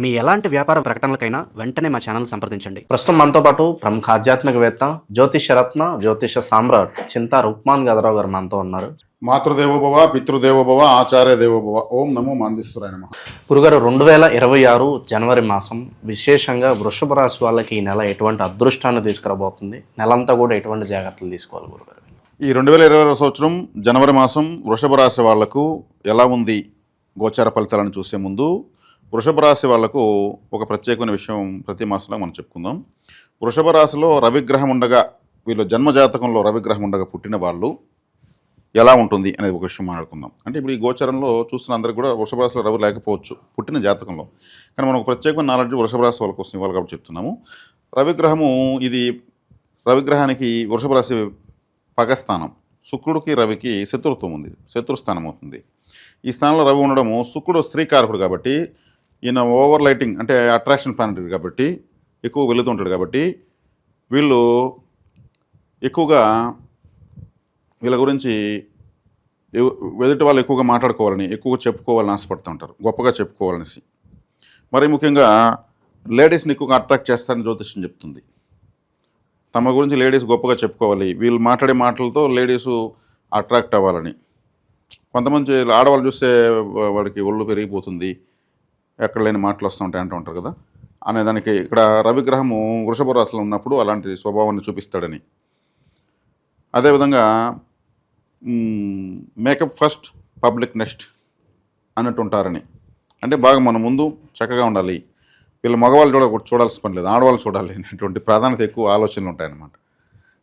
మీ ఎలాంటి వ్యాపార ప్రకటనలకైనా వెంటనే మా ఛానల్ సంప్రదించండి. ప్రస్తుతం మనతో పాటు ప్రముఖ ఆధ్యాత్మికవేత్త జ్యోతిష రత్న జ్యోతిష సామ్రాట్ చింతా రుక్మాన్ గదరావు గారు మనతో ఉన్నారు. మాతృదేవోభవ పితృదేవోభవ ఆచార్య దేవోభవ. ఓం నమో మాందిస్తురాయ నమ. గురుగారు రెండు వేల ఇరవై ఆరు జనవరి మాసం విశేషంగా వృషభ రాశి వాళ్ళకి ఈ నెల ఎటువంటి అదృష్టాన్ని తీసుకురాబోతుంది? నెలంతా కూడా ఎటువంటి జాగ్రత్తలు తీసుకోవాలి గురుగారు? ఈ రెండు వేల ఇరవై సంవత్సరం జనవరి మాసం వృషభ రాశి వాళ్ళకు ఎలా ఉంది గోచార ఫలితాలను చూసే ముందు వృషభ రాశి వాళ్ళకు ఒక ప్రత్యేకమైన విషయం ప్రతి మాసంలో మనం చెప్పుకుందాం. వృషభ రాశిలో రవిగ్రహం ఉండగా వీళ్ళు జన్మజాతకంలో రవిగ్రహం ఉండగా పుట్టిన వాళ్ళు ఎలా ఉంటుంది అనేది ఒక విషయం మాట్లాడుకుందాం. అంటే ఇప్పుడు ఈ గోచరంలో చూస్తున్న అందరికీ కూడా వృషభ రాశిలో రవి లేకపోవచ్చు పుట్టిన జాతకంలో. కానీ మనం ఒక ప్రత్యేకమైన నాలెడ్జ్ వృషభ రాశి వాళ్ళ కోసం ఇవ్వాలి కాబట్టి చెప్తున్నాము. రవిగ్రహము ఇది రవిగ్రహానికి వృషభ రాశి పగస్థానం. శుక్రుడికి రవికి శత్రుత్వం ఉంది శత్రుస్థానం అవుతుంది. ఈ స్థానంలో రవి ఉండడము శుక్రుడు స్త్రీకారకుడు కాబట్టి ఈయన ఓవర్ లైటింగ్ అంటే అట్రాక్షన్ ప్లానెట్ కాబట్టి ఎక్కువ వెళుతుంటాడు కాబట్టి వీళ్ళు ఎక్కువగా వీళ్ళ గురించి ఎదుటి వాళ్ళు ఎక్కువగా మాట్లాడుకోవాలని ఎక్కువగా చెప్పుకోవాలని ఆశపడుతూ ఉంటారు గొప్పగా చెప్పుకోవాలనేసి. మరి ముఖ్యంగా లేడీస్ని ఎక్కువగా అట్రాక్ట్ చేస్తారని జ్యోతిష్యం చెప్తుంది. తమ గురించి లేడీస్ గొప్పగా చెప్పుకోవాలి వీళ్ళు మాట్లాడే మాటలతో లేడీస్ అట్రాక్ట్ అవ్వాలని. కొంతమంది ఆడవాళ్ళు చూస్తే వాడికి ఒళ్ళు పెరిగిపోతుంది ఎక్కడ లేని మాటలు వస్తూ ఉంటాయి అంటూ ఉంటారు కదా. అనే దానికి ఇక్కడ రవిగ్రహము వృషభ రాశిలో ఉన్నప్పుడు అలాంటి స్వభావాన్ని చూపిస్తాడని. అదేవిధంగా మేకప్ ఫస్ట్ పబ్లిక్ నెక్స్ట్ అన్నట్టు ఉంటారని. అంటే బాగా మన ముందు చక్కగా ఉండాలి. వీళ్ళు మగవాళ్ళు చూడ చూడాల్సిన పని లేదు. ఆడవాళ్ళు చూడాలి అనేటువంటి ప్రాధాన్యత ఎక్కువ ఆలోచనలు ఉంటాయన్నమాట.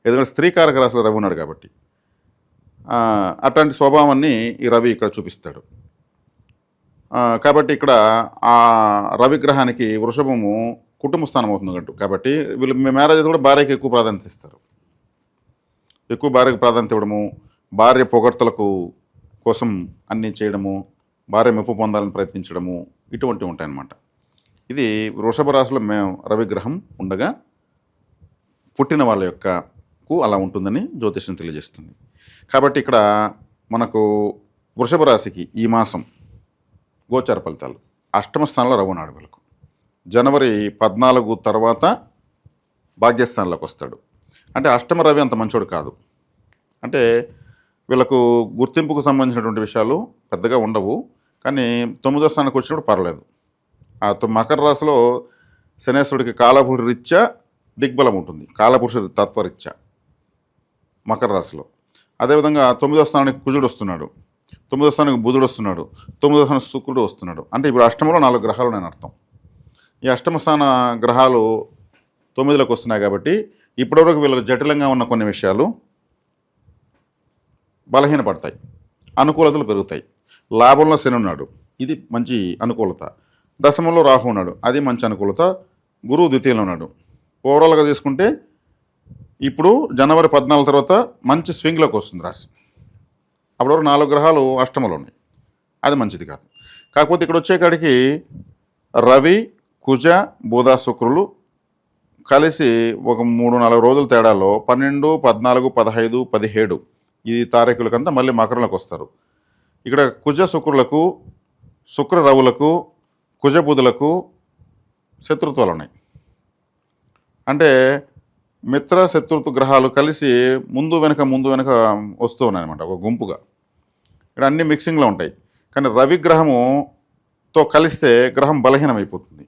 ఎందుకంటే స్త్రీకారక రాశిలో రవి ఉన్నాడు కాబట్టి. అట్లాంటి స్వభావాన్ని ఈ రవి ఇక్కడ చూపిస్తాడు. కాబట్టి ఇక్కడ ఆ రవిగ్రహానికి వృషభము కుటుంబ స్థానం అవుతుంది కాబట్టి కాబట్టి వీళ్ళు మ్యారేజ్ అయితే కూడా భార్యకి ఎక్కువ ప్రాధాన్యత ఇస్తారు. ఎక్కువ భార్యకు ప్రాధాన్యత ఇవ్వడము భార్య పొగడ్తలకు కోసం అన్నీ చేయడము భార్య మెప్పు పొందాలని ప్రయత్నించడము ఇటువంటివి ఉంటాయన్నమాట. ఇది వృషభ రాశిలో మేము రవిగ్రహం ఉండగా పుట్టిన వాళ్ళ యొక్కకు అలా ఉంటుందని జ్యోతిష్యం తెలియజేస్తుంది. కాబట్టి ఇక్కడ మనకు వృషభ రాశికి ఈ మాసం గోచార ఫలితాలు. అష్టమ స్థానంలో రవి ఉన్నాడు వీళ్ళకు. జనవరి పద్నాలుగు తర్వాత భాగ్యస్థానంలోకి వస్తాడు. అంటే అష్టమ రవి అంత మంచోడు కాదు. అంటే వీళ్ళకు గుర్తింపుకు సంబంధించినటువంటి విషయాలు పెద్దగా ఉండవు. కానీ తొమ్మిదో స్థానానికి వచ్చినప్పుడు పర్లేదు. ఆ మకర రాశిలో శనేశ్వరుడికి కాలపురుష రీత్యా దిగ్బలం ఉంటుంది. కాలపురుష తత్వరీత్యా మకర రాశిలో. అదేవిధంగా తొమ్మిదో స్థానానికి కుజుడు వస్తున్నాడు. తొమ్మిదో స్థానానికి బుధుడు వస్తున్నాడు. తొమ్మిదో స్థానం శుక్రుడు వస్తున్నాడు. అంటే ఇప్పుడు అష్టమంలో నాలుగు గ్రహాలు నేను అర్థం. ఈ అష్టమ స్థాన గ్రహాలు తొమ్మిదిలోకి వస్తున్నాయి కాబట్టి ఇప్పటివరకు వీళ్ళకి జటిలంగా ఉన్న కొన్ని విషయాలు బలహీనపడతాయి. అనుకూలతలు పెరుగుతాయి. లాభంలో శని ఉన్నాడు. ఇది మంచి అనుకూలత. దశమంలో రాహు ఉన్నాడు. అది మంచి అనుకూలత. గురువు ద్వితీయంలో ఉన్నాడు. ఓవరాల్గా తీసుకుంటే ఇప్పుడు జనవరి పద్నాలుగు తర్వాత మంచి స్వింగ్లోకి వస్తుంది రాశి. అప్పుడు నాలుగు గ్రహాలు అష్టములు ఉన్నాయి. అది మంచిది కాదు. కాకపోతే ఇక్కడ వచ్చేకాడికి రవి కుజ బుధ శుక్రులు కలిసి ఒక మూడు నాలుగు రోజుల తేడాలో పన్నెండు పద్నాలుగు పదహైదు పదిహేడు ఈ తారీఖులకంతా మళ్ళీ మకరంలోకి వస్తారు. ఇక్కడ కుజ శుక్రులకు శుక్ర రవులకు కుజ బుధులకు శత్రుత్వాలు ఉన్నాయి. అంటే మిత్ర శత్రుత్వ గ్రహాలు కలిసి ముందు వెనక ముందు వెనక వస్తూ ఉన్నాయన్నమాట ఒక గుంపుగా. ఇక్కడ అన్ని మిక్సింగ్లో ఉంటాయి. కానీ రవి గ్రహముతో కలిస్తే గ్రహం బలహీనమైపోతుంది.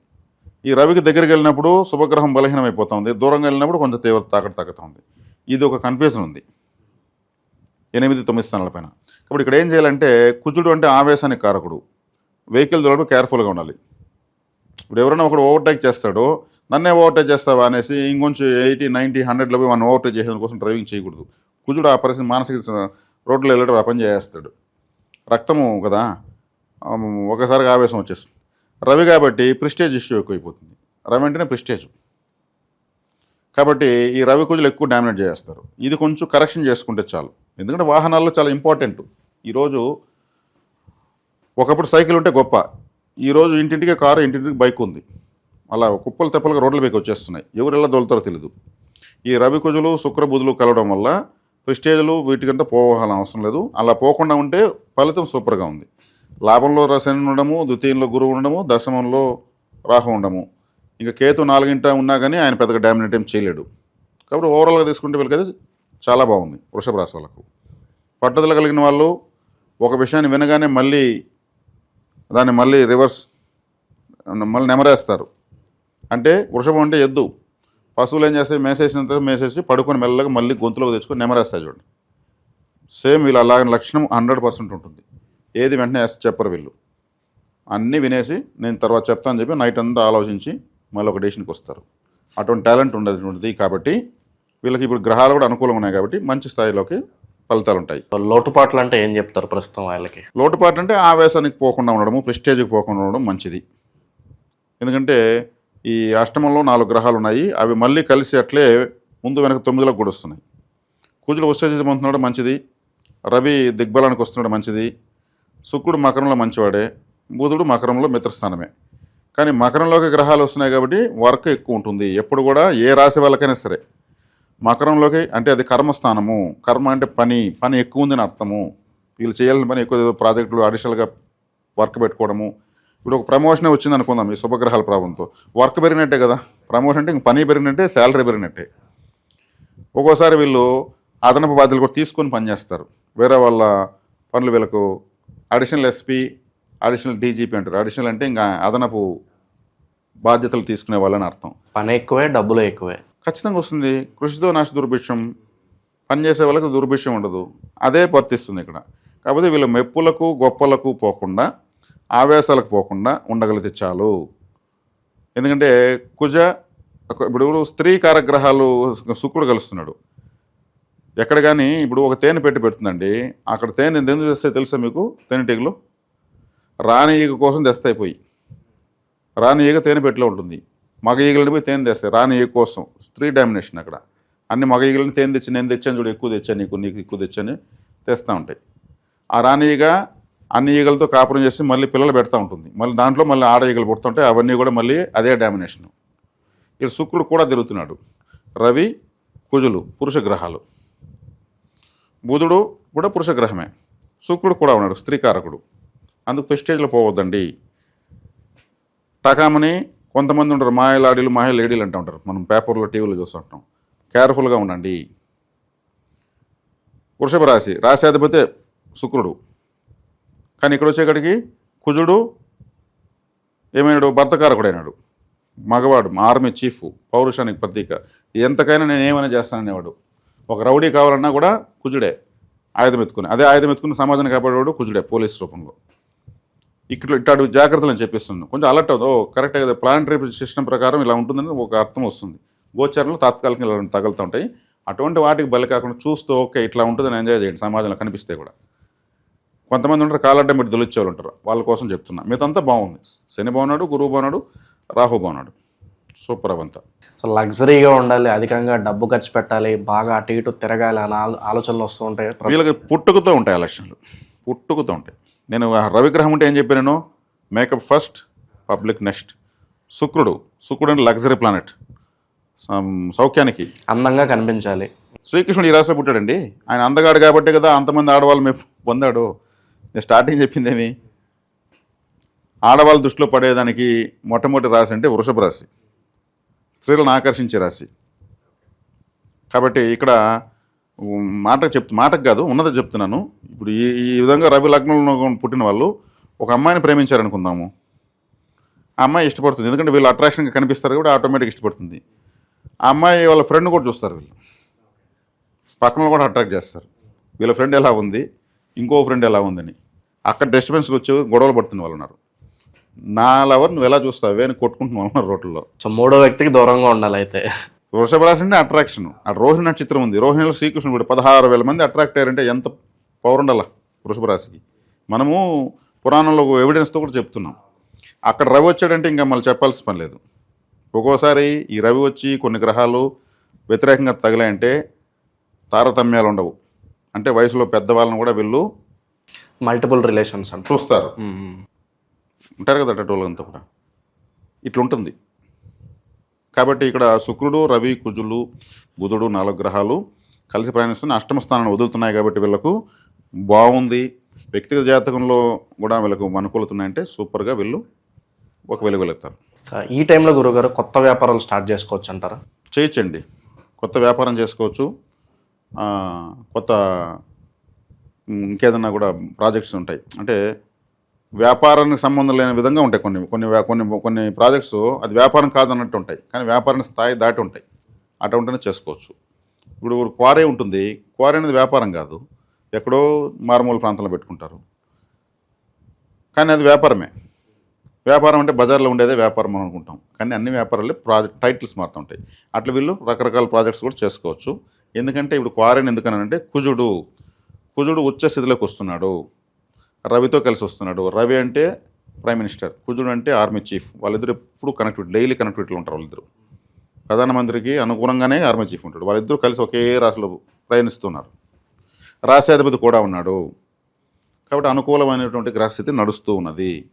ఈ రవికి దగ్గరికి వెళ్ళినప్పుడు శుభగ్రహం బలహీనమైపోతుంది దూరంగా వెళ్ళినప్పుడు కొంచెం తీవ్రత తాకట తాకుతుంది ఇది ఒక కన్ఫ్యూజన్ ఉంది. ఎనిమిది తొమ్మిది స్థానాల పైన. కాబట్టి ఇక్కడ ఏం చేయాలంటే కుజుడు అంటే ఆవేశానికి కారకుడు. వెహికల్ దొరకడం కేర్ఫుల్గా ఉండాలి. ఇప్పుడు ఎవరైనా ఒకడు ఓవర్టేక్ చేస్తాడో. నన్నే ఓవర్టేక్ చేస్తావా అనేసి ఇంకొంచెం ఎయిటీ నైంటీ హండ్రెడ్లో పోయి మనం ఓవర్టేక్ చేసేందుకోసం కోసం డ్రైవింగ్ చేయకూడదు. కుజుడు ఆ పరిస్థితి మానసిక రోడ్లో వెళ్ళడం ఆ పని చేస్తాడు రక్తము కదా ఆ, ఒకసారిగా ఆవేశం వచ్చేస్తుంది. రవి కాబట్టి ప్రిస్టేజ్ ఇష్యూ ఎక్కువైపోతుంది. రవి అంటేనే ప్రిస్టేజ్. కాబట్టి ఈ రవి కుజులు ఎక్కువ డామినేట్ చేస్తారు ఇది కొంచెం కరెక్షన్ చేసుకుంటే చాలు. ఎందుకంటే వాహనాల్లో చాలా ఇంపార్టెంట్. ఈరోజు ఒకప్పుడు సైకిల్ ఉంటే గొప్ప. ఈరోజు ఇంటింటికి కారు ఇంటింటికి బైక్ ఉంది. అలా కుప్పలు తెప్పలుగా రోడ్ల పైకి వచ్చేస్తున్నాయి. ఎవరు ఎలా దొలుతారో తెలియదు ఈ రవి కుజులు శుక్రబుధులు కలవడం వల్ల ప్రిస్టేజ్లు వీటికంతా పోవాలని అవసరం లేదు. అలా పోకుండా ఉంటే ఫలితం సూపర్గా ఉంది. లాభంలో రసన ఉండడము ద్వితీయంలో గురువు ఉండడము దశమంలో రాహు ఉండము ఇంకా కేతు నాలుగింట ఉన్నా కానీ ఆయన పెద్దగా డామినేట్ ఏం చేయలేడు. కాబట్టి ఓవరాల్గా తీసుకుంటే వీళ్ళకైతే చాలా బాగుంది వృషభ రాశి వాళ్ళకు. పట్టుదల కలిగిన వాళ్ళు ఒక విషయాన్ని వినగానే మళ్ళీ దాన్ని మళ్ళీ రివర్స్ మళ్ళీ నెమరేస్తారు. అంటే వృషభం అంటే ఎద్దు. పశువులు ఏం చేస్తాయి? మేసేసిన తర్వాత మేసేసి పడుకొని మెల్లగా మళ్ళీ గొంతులోకి తెచ్చుకొని నెమరేస్తాయి చూడండి. సేమ్ వీళ్ళు అలాగే లక్షణం హండ్రెడ్ పర్సెంట్ ఉంటుంది. ఏది వెంటనే ఎస్ చెప్పరు వీళ్ళు. అన్నీ వినేసి నేను తర్వాత చెప్తాను చెప్పి నైట్ అంతా ఆలోచించి మళ్ళీ ఒక డెసిషన్కి వస్తారు. అటువంటి టాలెంట్ ఉండదు కాబట్టి వీళ్ళకి ఇప్పుడు గ్రహాలు కూడా అనుకూలంగా ఉన్నాయి కాబట్టి మంచి స్థాయిలోకి ఫలితాలు ఉంటాయి. లోటుపాట్లు అంటే ఏం చెప్తారు ప్రస్తుతం వాళ్ళకి? లోటుపాటు అంటే ఆవేశానికి పోకుండా ఉండడము ప్రెస్టేజ్కి పోకుండా ఉండడం మంచిది. ఎందుకంటే ఈ అష్టమంలో నాలుగు గ్రహాలు ఉన్నాయి అవి మళ్ళీ కలిసి అట్లే ముందు వెనక తొమ్మిదిలో కూడా వస్తున్నాయి. కుజుడు ఉత్తేజితం అవుతున్నాడు మంచిది. రవి దిగ్బలానికి వస్తున్నాడు మంచిది. శుక్రుడు మకరంలో మంచివాడే. బుధుడు మకరంలో మిత్రస్థానమే. కానీ మకరంలోకి గ్రహాలు వస్తున్నాయి కాబట్టి వర్క్ ఎక్కువ ఉంటుంది. ఎప్పుడు కూడా ఏ రాశి వాళ్ళకైనా సరే. మకరంలోకి అంటే అది కర్మస్థానము. కర్మ అంటే పని. పని ఎక్కువ ఉందని అర్థము. వీళ్ళు చేయాలని పని ఎక్కువ ప్రాజెక్టులు అడిషనల్గా వర్క్ పెట్టుకోవడము. ఇప్పుడు ఒక ప్రమోషన్ వచ్చింది అనుకుందాం ఈ శుభగ్రహాల ప్రభావంతో వర్క్ పెరిగినట్టే కదా. ప్రమోషన్ అంటే ఇంక పని పెరిగినట్టే శాలరీ పెరిగినట్టే. ఒక్కోసారి వీళ్ళు అదనపు బాధ్యతలు కూడా తీసుకొని పనిచేస్తారు వేరే వాళ్ళ పనులు వీళ్ళకు అడిషనల్ ఎస్పీ అడిషనల్ డీజీపీ అంటారు. అడిషనల్ అంటే ఇంకా అదనపు బాధ్యతలు తీసుకునే వాళ్ళని అర్థం. పని ఎక్కువే డబ్బులు ఎక్కువే. ఖచ్చితంగా వస్తుంది. కృషితో నాశ దుర్భిక్షం. పనిచేసే వాళ్ళకి దుర్భిక్షం ఉండదు. అదే వర్తిస్తుంది ఇక్కడ. కాకపోతే వీళ్ళ మెప్పులకు గొప్పలకు పోకుండా ఆవేశాలకు పోకుండా ఉండగలిగితే చాలు. ఎందుకంటే కుజ ఇప్పుడు స్త్రీ కారగ్రహాలు శుక్రుడు కలుస్తున్నాడు. ఎక్కడ కానీ ఇప్పుడు ఒక తేనె పెట్టి పెడుతుందండి. అక్కడ తేనె ఎందుకు తెస్తాయి తెలుసా మీకు? తేనెటీగలు రాణి ఈగ కోసం తెస్తాయి పోయి రాణి ఈగ తేనె పెట్టిలో ఉంటుంది. మగ ఈగలని పోయి తేనె తెస్తాయి. రాణి ఈగ కోసం. స్త్రీ డామినేషన్ అక్కడ. అన్ని మగ ఈగలని తేనె తెచ్చి నేను తెచ్చాను చూడు ఎక్కువ తెచ్చాను నీకు నీకు ఎక్కువ తెచ్చాను తెస్తూ ఉంటాయి. ఆ రాణి ఈగ అన్ని ఈగలతో కాపురం చేసి మళ్ళీ పిల్లలు పెడతా ఉంటుంది. మళ్ళీ దాంట్లో మళ్ళీ ఆడ ఈగలు పుడుతుంటే అవన్నీ కూడా మళ్ళీ అదే డామినేషన్. ఇక్కడ శుక్రుడు కూడా తిరుగుతున్నాడు. రవి కుజులు పురుష గ్రహాలు బుధుడు కూడా పురుష గ్రహమే శుక్రుడు కూడా ఉన్నాడు స్త్రీకారకుడు. అందుకు ప్రెస్టేజ్లో పోవద్దండి. టకామని కొంతమంది ఉంటారు మాయలాడీలు మాయ లేడీలు అంటూ ఉంటారు. మనం పేపర్లో టీవీలో చూస్తుంటాం కేర్ఫుల్గా ఉండండి. వృషభ రాశి రాశాధిపతి శుక్రుడు. కానీ ఇక్కడ వచ్చేకాడికి కుజుడు ఏమైనాడు? భర్తకారకుడైనాడు. మగవాడు ఆర్మీ చీఫ్ పౌరుషానికి ప్రతీక. ఎంతకైనా నేను ఏమైనా చేస్తాననేవాడు. ఒక రౌడీ కావాలన్నా కూడా కుజుడే. ఆయుధం ఎత్తుకుని. అదే ఆయుధం ఎత్తుకుని సమాజాన్ని కాపాడేవాడు కుజుడే పోలీస్ రూపంలో. ఇక్కడ ఇట్లాంటి జాగ్రత్తలు చెప్పిస్తున్నాను కొంచెం అలర్ట్ అవుతుంది ఓ కరెక్టే కదా ప్లానటరీ సిస్టమ్ ప్రకారం ఇలా ఉంటుందని ఒక అర్థం వస్తుంది. గోచరణలు తాత్కాలికంగా ఇలా తగులుతూ ఉంటాయి. అటువంటి వాటికి బలి కాకుండా చూస్తూ ఓకే ఇట్లా ఉంటుందని ఎంజాయ్ చేయండి. సమాజంలో కనిపిస్తే కూడా. కొంతమంది ఉంటారు కాలడ్డం పెట్టి దొలిచ్చే వాళ్ళు ఉంటారు. వాళ్ళ కోసం చెప్తున్నా. మిగతా బాగుంది. శని బాగున్నాడు గురువు బాగున్నాడు రాహు బాగున్నాడు. సూపర్ అవంతా. సో లగ్జరీగా ఉండాలి అధికంగా డబ్బు ఖర్చు పెట్టాలి బాగా అటు ఇటు తిరగాలి అనే ఆలో- ఆలోచనలు వస్తూ ఉంటాయి. వీళ్ళకి పుట్టుకతో ఉంటాయి ఎలక్షన్లు. పుట్టుకతో ఉంటాయి. నేను రవిగ్రహం ఉంటే ఏం చెప్పాను మేకప్ ఫస్ట్ పబ్లిక్ నెక్స్ట్. శుక్రుడు. శుక్రుడు అంటే లగ్జరీ ప్లానెట్. సౌఖ్యానికి. అందంగా కనిపించాలి. శ్రీకృష్ణుడు ఈ రాశిలో పుట్టాడండి. ఆయన అందగాడు కాబట్టే కదా అంతమంది ఆడవాళ్ళు మేము పొందాడు. నేను స్టార్టింగ్ చెప్పిందేమి? ఆడవాళ్ళ దృష్టిలో పడేదానికి మొట్టమొదటి రాశి అంటే వృషభ రాశి. స్త్రీలను ఆకర్షించే రాశి. కాబట్టి ఇక్కడ మాట మాటకు చెప్తు మాటకు కాదు ఉన్నది చెప్తున్నాను. ఇప్పుడు ఈ ఈ విధంగా రవి లగ్నంలో పుట్టిన వాళ్ళు ఒక అమ్మాయిని ప్రేమించారనుకుందాము. ఆ అమ్మాయి ఇష్టపడుతుంది. ఎందుకంటే వీళ్ళు అట్రాక్షన్గా కనిపిస్తారు కూడా ఆటోమేటిక్ ఇష్టపడుతుంది. ఆ అమ్మాయి వాళ్ళ ఫ్రెండ్ కూడా చూస్తారు వీళ్ళు. పక్కన కూడా అట్రాక్ట్ చేస్తారు. వీళ్ళ ఫ్రెండ్ ఎలా ఉంది? ఇంకో ఫ్రెండ్ ఎలా ఉందని. అక్కడ డిస్టర్బెన్స్కి వచ్చి గొడవలు పడుతున్న వాళ్ళు ఉన్నారు. నా లవర్ నువ్వు ఎలా చూస్తావే అని కొట్టుకుంటున్న వాళ్ళు రోడ్లలో సో మూడో వ్యక్తికి దూరంగా ఉండాలి అయితే. వృషభ రాశి అంటే అట్రాక్షన్ ఆ రోహిణి నక్షత్రం ఉంది. రోహిణిలో శ్రీకృష్ణుడు కూడా పదహారు వేల మంది అట్రాక్ట్ అయ్యారంటే ఎంత పవర్ ఉండాల వృషభ రాశికి. మనము పురాణంలో ఎవిడెన్స్తో కూడా చెప్తున్నాం. అక్కడ రవి వచ్చాడంటే ఇంకా మళ్ళీ చెప్పాల్సిన పని లేదు. ఒక్కోసారి ఈ రవి వచ్చి కొన్ని గ్రహాలు వ్యతిరేకంగా తగిలాయంటే తారతమ్యాలు ఉండవు. అంటే వయసులో పెద్దవాళ్ళని కూడా వీళ్ళు మల్టిపుల్ రిలేషన్స్ అంట చూస్తారు. ఉంటారు కదా అటోళ్ళంతా కూడా. ఇట్లుంటుంది. కాబట్టి ఇక్కడ శుక్రుడు రవి కుజులు బుధుడు నాలుగు గ్రహాలు కలిసి ప్రయాణిస్తున్న అష్టమ స్థానాన్ని వదులుతున్నాయి కాబట్టి వీళ్ళకు బాగుంది. వ్యక్తిగత జాతకంలో కూడా వీళ్ళకు అనుకూలతున్నాయంటే సూపర్గా వీళ్ళు ఒక వెలుగులెత్తారు ఈ టైంలో గురుగారు కొత్త వ్యాపారాలు స్టార్ట్ చేసుకోవచ్చు అంటారా? చేయొచ్చండి. కొత్త వ్యాపారం చేసుకోవచ్చు. కొత్త ఇంకేదన్నా కూడా ప్రాజెక్ట్స్ ఉంటాయి. అంటే వ్యాపారానికి సంబంధం లేని విధంగా ఉంటాయి కొన్ని కొన్ని కొన్ని కొన్ని ప్రాజెక్ట్స్ అది వ్యాపారం కాదన్నట్టు ఉంటాయి. కానీ వ్యాపారం స్థాయి దాటి ఉంటాయి. అటు ఉంటేనే చేసుకోవచ్చు. ఇప్పుడు ఒక క్వారీ ఉంటుంది. క్వారీ అనేది వ్యాపారం కాదు. ఎక్కడో మారుమూల ప్రాంతంలో పెట్టుకుంటారు. కానీ అది వ్యాపారమే. వ్యాపారం అంటే బజార్లో ఉండేదే వ్యాపారం అని అనుకుంటాం. కానీ అన్ని వ్యాపారాలు ప్రాజెక్ట్ టైటిల్స్ మారుతుంటాయి అట్లా వీళ్ళు రకరకాల ప్రాజెక్ట్స్ కూడా చేసుకోవచ్చు. ఎందుకంటే ఇప్పుడు క్వారన్ ఎందుకనంటే కుజుడు కుజుడు ఉచ్చ స్థితిలోకి వస్తున్నాడు. రవితో కలిసి వస్తున్నాడు. రవి అంటే ప్రైమ్ మినిస్టర్ కుజుడు అంటే ఆర్మీ చీఫ్. వాళ్ళిద్దరు ఎప్పుడు కనెక్టివిటీ డైలీ కనెక్టివిటీలో ఉంటారు వాళ్ళిద్దరు. ప్రధానమంత్రికి అనుగుణంగానే ఆర్మీ చీఫ్ ఉంటాడు. వాళ్ళిద్దరూ కలిసి ఒకే రాశిలో ప్రయాణిస్తున్నారు. రాశాధిపతి కూడా ఉన్నాడు. కాబట్టి అనుకూలమైనటువంటి గ్రహస్థితి నడుస్తూ ఉన్నది.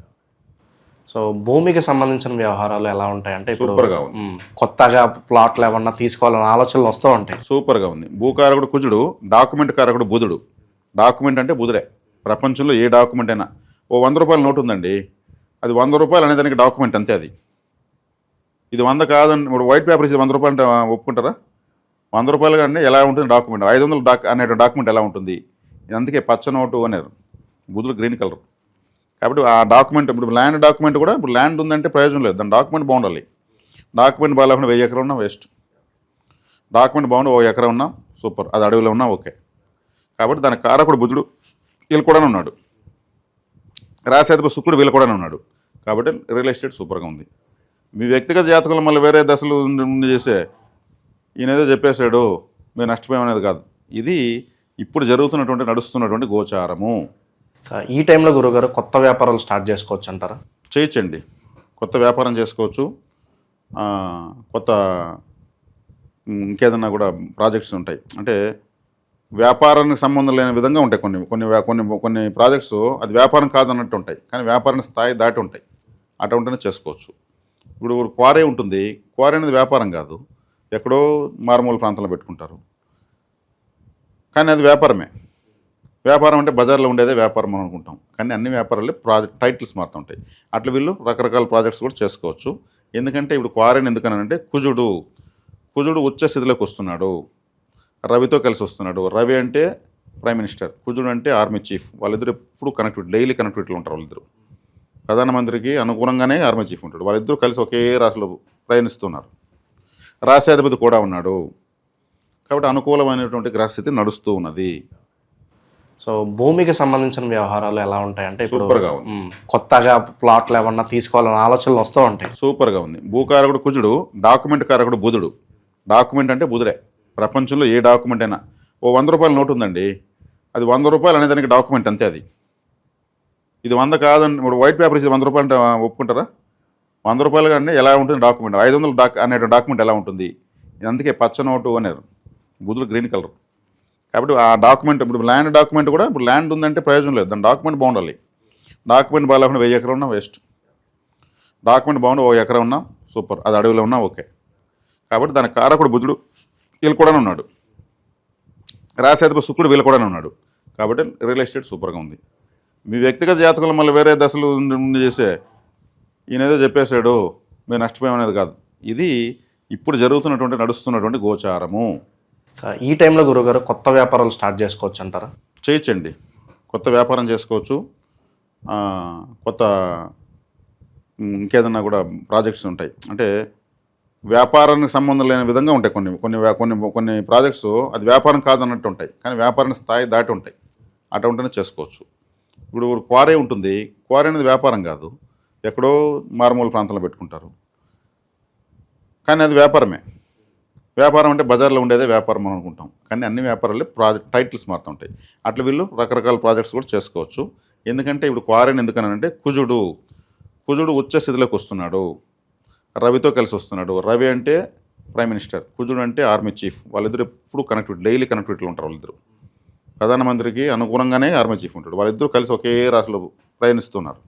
సో భూమికి సంబంధించిన వ్యవహారాలు ఎలా ఉంటాయి? అంటే ఇప్పుడు సూపర్గా ఉంది. కొత్తగా ప్లాట్లు ఏమన్నా తీసుకోవాలన్న ఆలోచనలు వస్తూ ఉంటాయి. సూపర్గా ఉంది. భూకారకుడు కుజుడు డాక్యుమెంట్ కారకుడు బుధుడు. డాక్యుమెంట్ అంటే బుధుడే. ప్రపంచంలో ఏ డాక్యుమెంట్ అయినా. ఓ వంద రూపాయల నోటు ఉందండి. అది వంద రూపాయలు అనేదానికి డాక్యుమెంట్ అంతే అది. ఇది వంద కాదని ఇప్పుడు వైట్ పేపర్ ఇది వంద రూపాయలు అంటే ఒప్పుకుంటారా? వంద రూపాయలు కానీ ఎలా ఉంటుంది డాక్యుమెంట్ ఐదు వందల డాక్ అనే డాక్యుమెంట్ ఎలా ఉంటుంది? ఇది అందుకే పచ్చ నోటు అనేది. బుధుడు గ్రీన్ కలర్ కాబట్టి ఆ డాక్యుమెంట్ ఇప్పుడు ల్యాండ్ డాక్యుమెంట్ కూడా ఇప్పుడు ల్యాండ్ ఉందంటే ప్రయోజనం లేదు. దాని డాక్యుమెంట్ బాగుండాలి. డాక్యుమెంట్ బాగాలేకుండా వెయ్యి ఎకరం ఉన్నా వేస్ట్. డాక్యుమెంట్ బాగుండి ఓ ఎకరం ఉన్నా సూపర్. అది అడవిలో ఉన్నా ఓకే. కాబట్టి దాని కారకుడు బుద్ధుడు వీళ్ళు కూడా ఉన్నాడు. రాసేదిపై శుక్రుడు వీళ్ళు కూడా ఉన్నాడు. కాబట్టి రియల్ ఎస్టేట్ సూపర్గా ఉంది. మీ వ్యక్తిగత జాతకంలో మళ్ళీ వేరే దశలు ఉండి చేసే ఈయన ఏదో చెప్పేశాడు మీరు నష్టపోయామనేది కాదు. ఇది ఇప్పుడు జరుగుతున్నటువంటి నడుస్తున్నటువంటి గోచారము. ఈ టైంలో గురుగారు కొత్త వ్యాపారాలు స్టార్ట్ చేసుకోవచ్చు అంటారా? చేయొచ్చండి. కొత్త వ్యాపారం చేసుకోవచ్చు. కొత్త ఇంకేదన్నా కూడా ప్రాజెక్ట్స్ ఉంటాయి. అంటే వ్యాపారానికి సంబంధం లేని విధంగా ఉంటాయి కొన్ని కొన్ని కొన్ని కొన్ని ప్రాజెక్ట్స్ అది వ్యాపారం కాదన్నట్టు ఉంటాయి. కానీ వ్యాపారం స్థాయి దాటి ఉంటాయి. అటు ఉంటేనే చేసుకోవచ్చు. ఇప్పుడు ఒక క్వారీ ఉంటుంది. క్వారీ అనేది వ్యాపారం కాదు. ఎక్కడో మారుమూల ప్రాంతంలో పెట్టుకుంటారు. కానీ అది వ్యాపారమే. వ్యాపారం అంటే బజార్లో ఉండేదే వ్యాపారం అని అనుకుంటాం. కానీ అన్ని వ్యాపారాలు ప్రాజెక్ట్ టైటిల్స్ మారుతుంటాయి అట్లా వీళ్ళు రకరకాల ప్రాజెక్ట్స్ కూడా చేసుకోవచ్చు. ఎందుకంటే ఇప్పుడు క్వారీని ఎందుకనంటే కుజుడు కుజుడు ఉచ్చ స్థితిలోకి వస్తున్నాడు. రవితో కలిసి వస్తున్నాడు. రవి అంటే ప్రైమ్ మినిస్టర్ కుజుడు అంటే ఆర్మీ చీఫ్. వాళ్ళిద్దరు ఎప్పుడు కనెక్టివిటీ డైలీ కనెక్టివిటీలో ఉంటారు వాళ్ళిద్దరు. ప్రధానమంత్రికి అనుగుణంగానే ఆర్మీ చీఫ్ ఉంటాడు. వాళ్ళిద్దరూ కలిసి ఒకే రాశిలో ప్రయాణిస్తున్నారు. రాశాధిపతి కూడా ఉన్నాడు. కాబట్టి అనుకూలమైనటువంటి గ్రహస్థితి నడుస్తూ ఉన్నది. సో భూమికి సంబంధించిన వ్యవహారాలు ఎలా ఉంటాయి? అంటే ఇప్పుడు సూపర్గా ఉంది. కొత్తగా ప్లాట్లు ఏమన్నా తీసుకోవాలన్న ఆలోచనలు వస్తూ ఉంటాయి. సూపర్గా ఉంది. భూకారకుడు కుజుడు డాక్యుమెంట్ కారకుడు బుధుడు. డాక్యుమెంట్ అంటే బుధుడే. ప్రపంచంలో ఏ డాక్యుమెంట్ అయినా. ఓ వంద రూపాయల నోటు ఉందండి. అది వంద రూపాయలు అనేదానికి డాక్యుమెంట్ అంతే అది. ఇది వంద కాదని ఇప్పుడు వైట్ పేపర్ ఇది వంద రూపాయలు అంటే ఒప్పుకుంటారా? వంద రూపాయలు కానీ ఎలా ఉంటుంది డాక్యుమెంట్? ఐదు వందల డాక్ అనే డాక్యుమెంట్ ఎలా ఉంటుంది? ఇది అందుకే పచ్చ నోటు అనేది బుధుడు గ్రీన్ కలర్. కాబట్టి ఆ డాక్యుమెంట్ ఇప్పుడు ల్యాండ్ డాక్యుమెంట్ కూడా ఇప్పుడు ల్యాండ్ ఉందంటే ప్రయోజనం లేదు. దాని డాక్యుమెంట్ బాగుండాలి. డాక్యుమెంట్ బాగాలేకుండా వెయ్యి ఎకరం ఉన్నా వేస్ట్. డాక్యుమెంట్ బాగుండి ఓ ఎకరం ఉన్నా సూపర్. అది అడవిలో ఉన్నా ఓకే. కాబట్టి దాని కారకుడు బుద్ధుడు వీళ్ళు కూడా ఉన్నాడు. రాసేదపు శుక్రుడు వీళ్ళు కూడా ఉన్నాడు. కాబట్టి రియల్ ఎస్టేట్ సూపర్గా ఉంది. మీ వ్యక్తిగత జాతకంలో మళ్ళీ వేరే దశలు ఉండి చేసే ఈయన ఏదో చెప్పేశాడు మీరు నష్టపోయామనేది కాదు. ఇది ఇప్పుడు జరుగుతున్నటువంటి నడుస్తున్నటువంటి గోచారము. ఈ టైంలో గురుగారు కొత్త వ్యాపారాలు స్టార్ట్ చేసుకోవచ్చు అంటారా? చేయొచ్చండి. కొత్త వ్యాపారం చేసుకోవచ్చు. కొత్త ఇంకేదన్నా కూడా ప్రాజెక్ట్స్ ఉంటాయి. అంటే వ్యాపారానికి సంబంధం లేని విధంగా ఉంటాయి కొన్ని కొన్ని కొన్ని కొన్ని ప్రాజెక్ట్స్ అది వ్యాపారం కాదన్నట్టు ఉంటాయి. కానీ వ్యాపారం స్థాయి దాటి ఉంటాయి. అటు ఉంటేనే చేసుకోవచ్చు. ఇప్పుడు ఒక క్వారీ ఉంటుంది. క్వారీ అనేది వ్యాపారం కాదు. ఎక్కడో మారుమూల ప్రాంతంలో పెట్టుకుంటారు. కానీ అది వ్యాపారమే. వ్యాపారం అంటే బజార్లో ఉండేదే వ్యాపారం అని అనుకుంటాం. కానీ అన్ని వ్యాపారాలు ప్రాజెక్ట్ టైటిల్స్ మారుతుంటాయి అట్లా వీళ్ళు రకరకాల ప్రాజెక్ట్స్ కూడా చేసుకోవచ్చు. ఎందుకంటే ఇప్పుడు క్వారీని ఎందుకనంటే కుజుడు కుజుడు ఉచ్చ స్థితిలోకి వస్తున్నాడు. రవితో కలిసి వస్తున్నాడు. రవి అంటే ప్రైమ్ మినిస్టర్ కుజుడు అంటే ఆర్మీ చీఫ్. వాళ్ళిద్దరు ఎప్పుడు కనెక్టివిటీ డైలీ కనెక్టివిటీలో ఉంటారు వాళ్ళిద్దరు. ప్రధానమంత్రికి అనుగుణంగానే ఆర్మీ చీఫ్ ఉంటాడు. వాళ్ళిద్దరూ కలిసి ఒకే రాశిలో ప్రయాణిస్తున్నారు.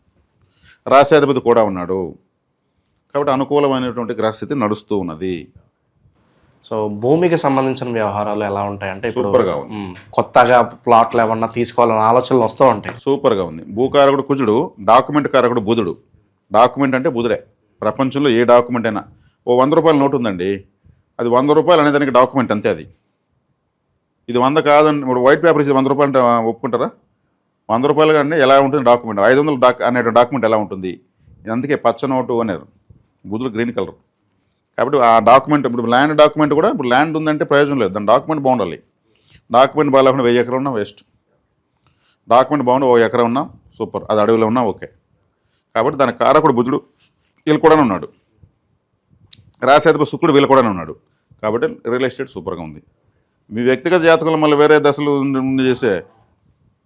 రాశాధిపతి కూడా ఉన్నాడు. కాబట్టి అనుకూలమైనటువంటి గ్రహస్థితి నడుస్తూ ఉన్నది. సో భూమికి సంబంధించిన వ్యవహారాలు ఎలా ఉంటాయి? అంటే ఇప్పుడు సూపర్గా ఉంది. కొత్తగా ప్లాట్లు ఏమన్నా తీసుకోవాలన్న ఆలోచనలు వస్తూ ఉంటాయి. సూపర్గా ఉంది. భూకారకుడు కుజుడు డాక్యుమెంట్ కారకుడు బుధుడు. డాక్యుమెంట్ అంటే బుధుడే. ప్రపంచంలో ఏ డాక్యుమెంట్ అయినా. ఓ వంద రూపాయల నోటు ఉందండి. అది వంద రూపాయలు అనేదానికి డాక్యుమెంట్ అంతే అది. ఇది వంద కాదండి. ఇప్పుడు వైట్ పేపర్ ఇది వంద రూపాయలు అంటే ఒప్పుకుంటారా? వంద రూపాయలు కానీ ఎలా ఉంటుంది డాక్యుమెంట్? ఐదు వందల డాక్ అనే డాక్యుమెంట్ ఎలా ఉంటుంది? ఇది అందుకే పచ్చ నోటు అనేది బుద్ధులు గ్రీన్ కలర్. కాబట్టి ఆ డాక్యుమెంట్ ఇప్పుడు ల్యాండ్ డాక్యుమెంట్ కూడా ఇప్పుడు ల్యాండ్ ఉందంటే ప్రయోజనం లేదు. దాని డాక్యుమెంట్ బాగుండాలి. డాక్యుమెంట్ బాగాలేకుండా వెయ్యి ఎకరం ఉన్నా వేస్ట్. డాక్యుమెంట్ బాగుండి ఓ ఎకరం ఉన్నా సూపర్. అది అడవిలో ఉన్నా ఓకే. కాబట్టి దాని కారకుడు బుద్ధుడు వీళ్ళు కూడా ఉన్నాడు. రాసేది శుక్రుడు వీళ్ళు కూడా ఉన్నాడు. కాబట్టి రియల్ ఎస్టేట్ సూపర్గా ఉంది. మీ వ్యక్తిగత జాతకంలో మళ్ళీ వేరే దశలు ఉండి- చేసే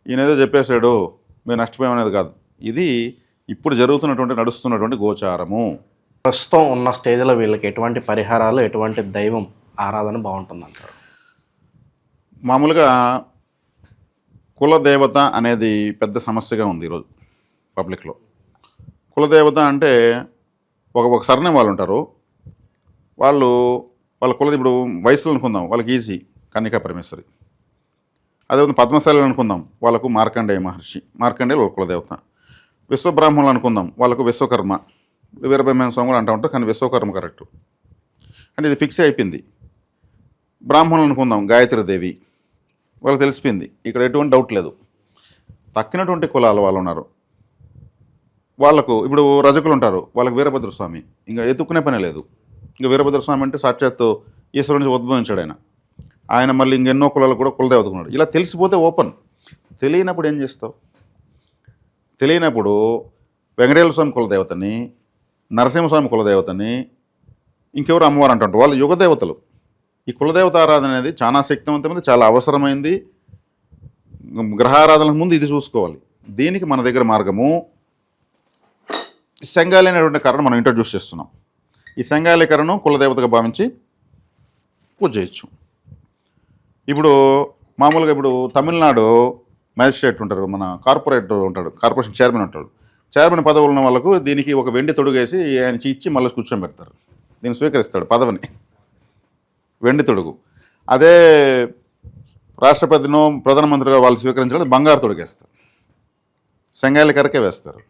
ఈయన ఏదో చెప్పేశాడు మీరు నష్టపోయామనేది కాదు. ఇది ఇప్పుడు జరుగుతున్నటువంటి నడుస్తున్నటువంటి గోచారము. ప్రస్తుతం ఉన్న స్టేజ్లో వీళ్ళకి ఎటువంటి పరిహారాలు ఎటువంటి దైవం ఆరాధన బాగుంటుంది అంటారు మామూలుగా కులదేవత అనేది పెద్ద సమస్యగా ఉంది ఈరోజు పబ్లిక్లో. కులదేవత అంటే ఒక ఒక సరణం వాళ్ళు ఉంటారు వాళ్ళు వాళ్ళ కులది ఇప్పుడు వయసులో అనుకుందాం వాళ్ళకి ఈజీ కన్నికా పరమేశ్వరి. అదేవిధంగా పద్మశాలి అనుకుందాం వాళ్ళకు మార్కండేయ మహర్షి మార్కండేయ వాళ్ళ కులదేవత. విశ్వబ్రాహ్మణులు అనుకుందాం వాళ్ళకు విశ్వకర్మ. వీరభైమైన స్వామి కూడా అంటూ ఉంటారు కానీ విశ్వకర్మ కరెక్ట్. అంటే ఇది ఫిక్స్ అయిపోయింది. బ్రాహ్మణులు అనుకుందాం గాయత్రీదేవి వాళ్ళకి తెలిసిపోయింది ఇక్కడ ఎటువంటి డౌట్ లేదు. తక్కినటువంటి కులాల వాళ్ళు ఉన్నారు. వాళ్ళకు ఇప్పుడు రజకులు ఉంటారు వాళ్ళకి వీరభద్ర స్వామి. ఇంకా ఎత్తుక్కునే పని లేదు. ఇంకా వీరభద్ర స్వామి అంటే సాక్షాత్తు ఈశ్వరు నుంచి ఉద్భవించాడు ఆయన. ఆయన మళ్ళీ ఇంకెన్నో కులాలు కూడా కులదేవతకున్నాడు ఇలా తెలిసిపోతే ఓపెన్. తెలియనప్పుడు ఏం చేస్తావు? తెలియనప్పుడు వెంకటేశ్వర స్వామి కులదేవతని నరసింహస్వామి కులదేవతని ఇంకెవరు అమ్మవారు అంటుంటారు? వాళ్ళు యుగదేవతలు ఈ కులదేవత ఆరాధన అనేది చాలా శక్తివంతమైనది చాలా అవసరమైంది. గ్రహారాధనకు ముందు ఇది చూసుకోవాలి. దీనికి మన దగ్గర మార్గము శంగాలి అనేటువంటి కర్రను మనం ఇంట్రడ్యూస్ చేస్తున్నాం. ఈ శంగాలి కర్రను కులదేవతగా భావించి పూజ చేయొచ్చు. ఇప్పుడు మామూలుగా ఇప్పుడు తమిళనాడు మ్యాజిస్ట్రేట్ ఉంటారు మన కార్పొరేటర్ ఉంటాడు కార్పొరేషన్ చైర్మన్ ఉంటాడు. చైర్మన్ పదవులు ఉన్న వాళ్ళకు దీనికి ఒక వెండి తొడుగేసి ఆయన ఇచ్చి మళ్ళీ కూర్చోబెడతారు దీన్ని స్వీకరిస్తాడు పదవిని. వెండి తొడుగు. అదే రాష్ట్రపతినో ప్రధానమంత్రిగా వాళ్ళు స్వీకరించడం బంగారు తొడుగేస్తారు. సంగాలి కరకే వేస్తారు.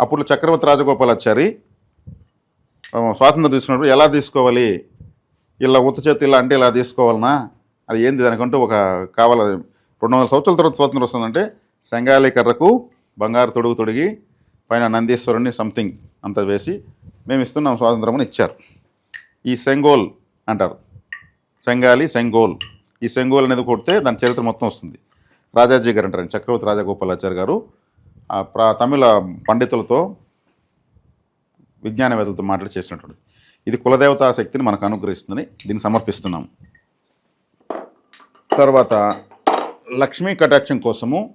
అప్పుడు చక్రవర్తి రాజగోపాలాచారి స్వాతంత్రం తీసుకున్నప్పుడు ఎలా తీసుకోవాలి? ఇలా ఉత్త చేతి ఇలా అంటే ఇలా తీసుకోవాలన్నా అది ఏంది? దానికంటూ ఒక కావాలి రెండు వందల సంవత్సరాల తర్వాత స్వాతంత్రం వస్తుందంటే సంగాలి కర్రకు బంగారు తొడుగు తొడిగి పైన నందీశ్వరుని సంథింగ్ అంతా వేసి మేము ఇస్తున్నాం స్వాతంత్రం అని ఇచ్చారు. ఈ సెంగోల్ అంటారు. సెంగాలి సెంగోల్. ఈ సెంగోల్ అనేది కొడితే దాని చరిత్ర మొత్తం వస్తుంది. రాజాజీ గారు అంటారు. చక్రవర్తి రాజగోపాలాచారి గారు ఆ ప్రా తమిళ పండితులతో విజ్ఞానవేత్తలతో మాట్లాడి చేసినటువంటి. ఇది కులదేవతా శక్తిని మనకు అనుగ్రహిస్తుందని దీన్ని సమర్పిస్తున్నాం. తర్వాత లక్ష్మీ కటాక్షం కోసము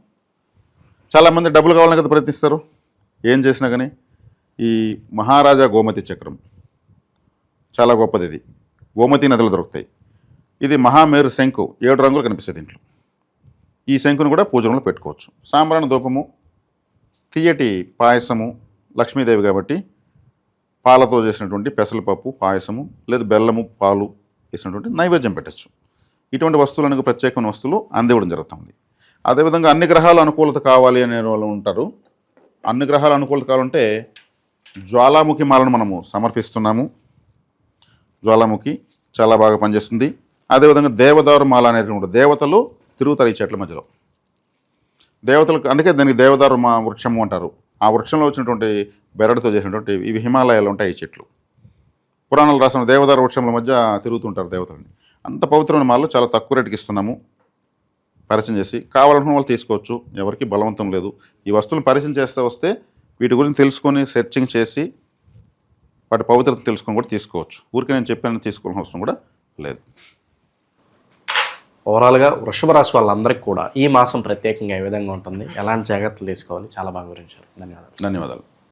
చాలామంది డబ్బులు కావాలని కదా ప్రయత్నిస్తారు? ఏం చేసినా కానీ ఈ మహారాజా గోమతి చక్రం చాలా గొప్పది ఇది. గోమతి నదులు దొరుకుతాయి. ఇది మహామేరు శంకు ఏడు రంగులు కనిపిస్తుంది దీంట్లో. ఈ శంకును కూడా పూజనలో పెట్టుకోవచ్చు. సాంబ్రాణ ధూపము తీయటి పాయసము లక్ష్మీదేవి కాబట్టి పాలతో చేసినటువంటి పెసలపప్పు పాయసము లేదా బెల్లము పాలు వేసినటువంటి నైవేద్యం పెట్టచ్చు. ఇటువంటి వస్తువులకు ప్రత్యేకమైన వస్తువులు అందివ్వడం జరుగుతుంది. అదేవిధంగా అన్ని గ్రహాలు అనుకూలత కావాలి అనే వాళ్ళు ఉంటారు. అన్ని గ్రహాలు అనుకూలత కావాలంటే జ్వాలాముఖి మాలను మనము సమర్పిస్తున్నాము. జ్వాలాముఖి చాలా బాగా పనిచేస్తుంది. అదేవిధంగా దేవదారు మాల అనేటువంటి దేవతలు తిరుగుతారు ఈ చెట్ల మధ్యలో. దేవతలకు అందుకే దానికి దేవదారు మా వృక్షము అంటారు. ఆ వృక్షంలో వచ్చినటువంటి బెరడుతో చేసినటువంటి ఇవి హిమాలయాలు ఉంటాయి ఈ చెట్లు. పురాణాలు రాసిన దేవదారు వృక్షముల మధ్య తిరుగుతుంటారు దేవతలని. అంత పవిత్రమైన మాల్లో చాలా తక్కువ రేటుకి ఇస్తున్నాము. పరిచయం చేసి కావాలనుకున్న వాళ్ళు తీసుకోవచ్చు. ఎవరికి బలవంతం లేదు. ఈ వస్తువులను పరిచయం చేస్తే వస్తే వీటి గురించి తెలుసుకొని సెర్చింగ్ చేసి వాటి పవిత్రత తెలుసుకొని కూడా తీసుకోవచ్చు. ఊరికే నేను చెప్పాను తీసుకోవాల్సిన అవసరం కూడా లేదు. ఓవరాల్గా వృషభ రాశి వాళ్ళందరికీ కూడా ఈ మాసం ప్రత్యేకంగా ఏ విధంగా ఉంటుంది? ఎలాంటి జాగ్రత్తలు తీసుకోవాలి? చాలా బాగా వివరించారు. ధన్యవాదాలు. ధన్యవాదాలు.